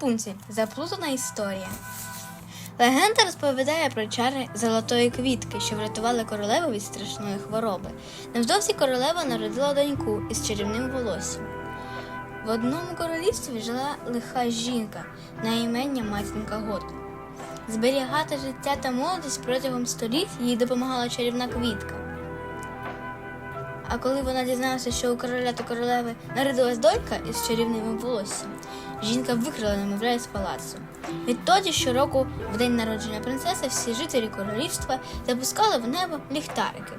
Рапунцель заплутана історія. Легенда розповідає про чари золотої квітки, що врятували королеву від страшної хвороби. Невдовзі королева народила доньку із чарівним волоссям. В одному королівстві жила лиха жінка на імення матінка Гот. Зберігати життя та молодість протягом століть їй допомагала чарівна квітка. А коли вона дізналася, що у короля та королеви народилась донька із чарівним волоссям, жінка викрала немовля з палацу. Відтоді щороку, в день народження принцеси, всі жителі королівства запускали в небо ліхтарики.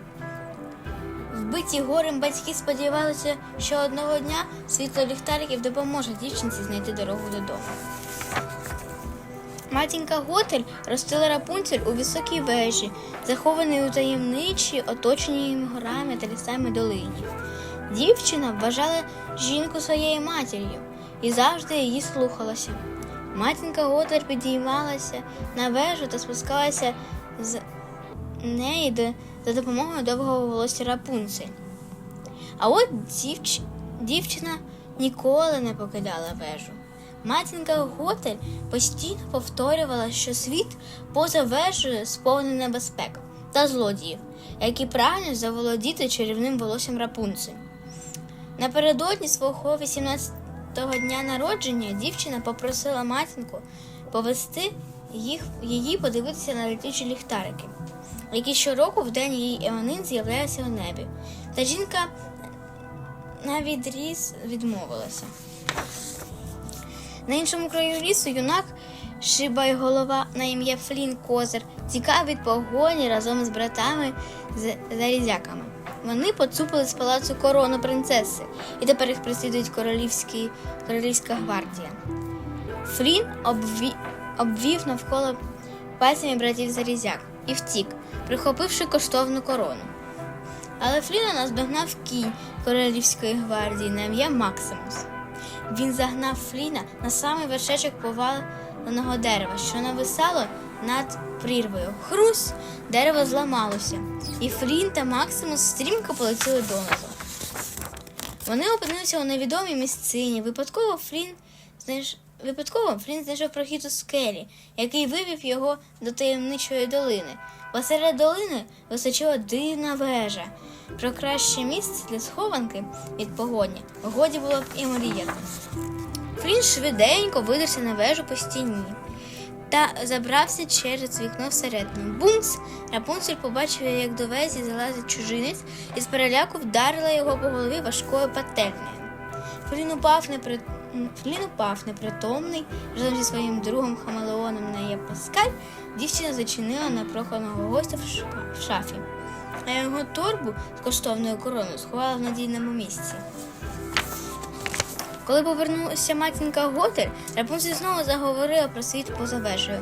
Вбиті горем батьки сподівалися, що одного дня світло ліхтариків допоможе дівчинці знайти дорогу додому. Матінка Готель ростила Рапунцель у високій вежі, захованій у таємничій, оточеній горами та лісами долині. Дівчина вважала жінку своєю матір'ю і завжди її слухалася. Матінка Готель підіймалася на вежу та спускалася з неї за допомогою довгого волосся Рапунцель. А от дівч... дівчина ніколи не покидала вежу. Матінка Готель постійно повторювала, що світ поза вежею сповнений небезпек та злодіїв, які прагнуть заволодіти чарівним волоссям Рапунцель. Напередодні свого 18-го дня народження дівчина попросила матінку повести їх, її подивитися на летючі ліхтарики, які щороку в день її іменин з'являються у небі. Та жінка на відріз відмовилася. На іншому краю лісу юнак Шибайголова на ім'я Флін Козир тікав від погоні разом з братами з зарізяками. Вони поцупили з палацу корону принцеси, і тепер їх преслідують королівські, королівська гвардія. Флін обві... обвів навколо пальцями братів Зарізяк і втік, прихопивши коштовну корону. Але Фліна наздогнав кінь королівської гвардії на ім'я Максимус. Він загнав Фліна на самий вершечок поваленого дерева, що нависало над прірвою. Хрус, дерево зламалося, і Флін та Максимус стрімко полетіли донизу. Вони опинилися у невідомій місцині. Випадково Флін знайш... Випадково Флін знайшов прохід у скелі, який вивів його до таємничої долини. Посеред долини височила дивна вежа. Про краще місце для схованки від погодні годі було б і мріяти. Флін швиденько видерся на вежу по стіні та забрався через вікно всередину. Бумс! Рапунцель побачив, як до везі залазить чужинець і з переляку вдарила його по голові важкою пательнею. Флін упав, непри... Флін упав непритомний разом зі своїм другом хамелеоном на Паскаль. Дівчина зачинила непроханого гостя в шафі, а його торбу з коштовною короною сховала в надійному місці. Коли повернулася матінка Готель, Рапунцель знову заговорила про світ поза вежею.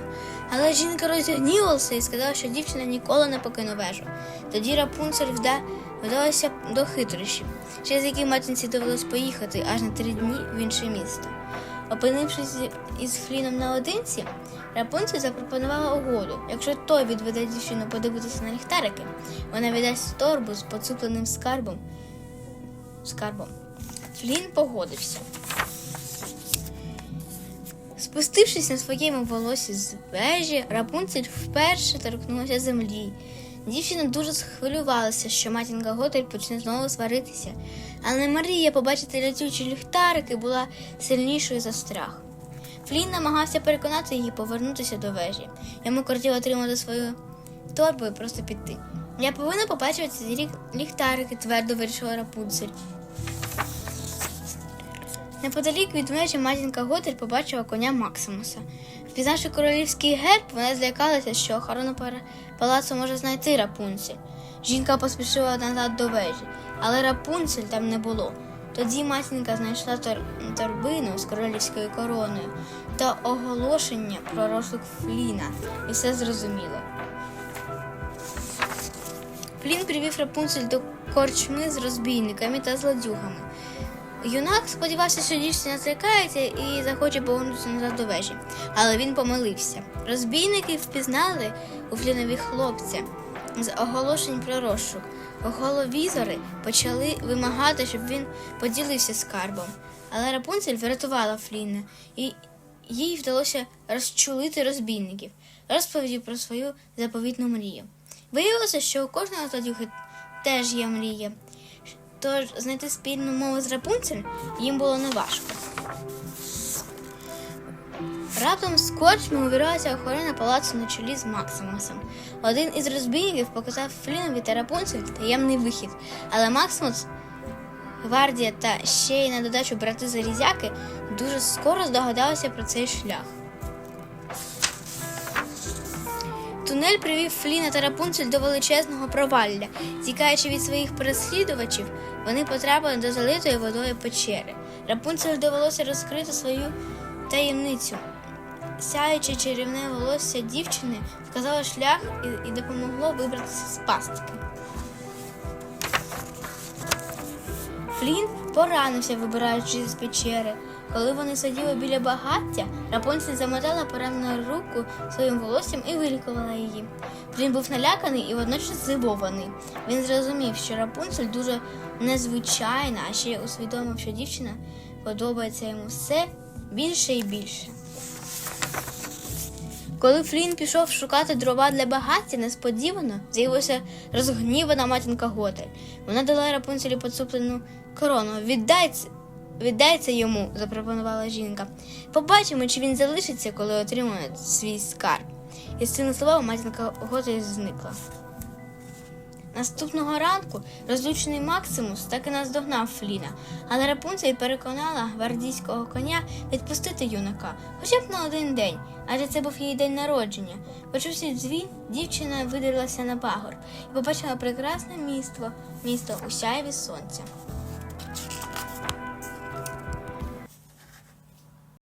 Але жінка розгнівалася і сказала, що дівчина ніколи не покине вежу. Тоді Рапунцель вда... вдалася до хитрощів, через які матінці довелось поїхати аж на три дні в інше місто. Опинившись із Фліном наодинці, Рапунцель запропонувала угоду. Якщо той відведе дівчину подивитися на ліхтарики, вона віддасть торбу з поцупленим скарбом. скарбом. Флін погодився. Спустившись на своєму волосі з вежі, Рапунцель вперше торкнулася землі. Дівчина дуже схвилювалася, що матінка Готель почне знову сваритися, але Марія побачити летючі ліхтарики була сильнішою за страх. Флін намагався переконати її повернутися до вежі. Йому кортіло отримати свою торбу і просто піти. Я повинна побачити ці ліхтарики, твердо вирішила Рапунцель. Неподалік від межі матінка Готель побачила коня Максимуса. Впізнавши королівський герб, вона злякалася, що охорона палацу може знайти Рапунцель. Жінка поспішила назад до вежі, але Рапунцель там не було. Тоді матінка знайшла тор- торбину з королівською короною та оголошення про розшук Фліна, і все зрозуміло. Флін привів Рапунцель до корчми з розбійниками та злодюгами. Юнак сподівався, що дівчина злякається і захоче повернутися назад до вежі, але він помилився. Розбійники впізнали у Флінові хлопця з оголошень про розшук. Головізори почали вимагати, щоб він поділився скарбом. Але Рапунцель врятувала Фліна і, їй вдалося розчулити розбійників, розповіді про свою заповітну мрію. Виявилося, що у кожного злодюги теж є мрія. Тож знайти спільну мову з Рапунцель їм було неважко. Раптом з корчми увірвалася охорона палацу на чолі з Максимусом. Один із розбійників показав Флінові та Рапунцель таємний вихід, але Максимус, гвардія та ще й на додачу брати Залізяки дуже скоро здогадалися про цей шлях. Тунель привів Фліна та Рапунцель до величезного провалля. Тікаючи від своїх переслідувачів, вони потрапили до залитої водою печери. Рапунцель довелося розкрити свою таємницю. Сяюче чарівне волосся дівчини вказало шлях і, і допомогло вибратися з пастки. Флін поранився, вибираючи з печери. Коли вони сиділи біля багаття, Рапунцель замотала поранену руку своїм волоссям і вилікувала її. Флін був наляканий і водночас здивований. Він зрозумів, що Рапунцель дуже незвичайна, а ще усвідомив, що дівчина подобається йому все більше і більше. Коли Флін пішов шукати дрова для багаття, несподівано з'явилася розгнівана матінка Готель. Вона дала Рапунцелі поцуплену корону. Віддай, це йому, запропонувала жінка. Побачимо, чи він залишиться, коли отримає свій скарб. І з цими словами матінка Готель зникла. Наступного ранку розлючений Максимус так і наздогнав Фліна, але Рапунцель переконала гвардійського коня відпустити юнака, хоча б на один день, адже це був її день народження. Почувши дзвін, дівчина видерлася на пагор і побачила прекрасне місто, місто у сяйві сонця.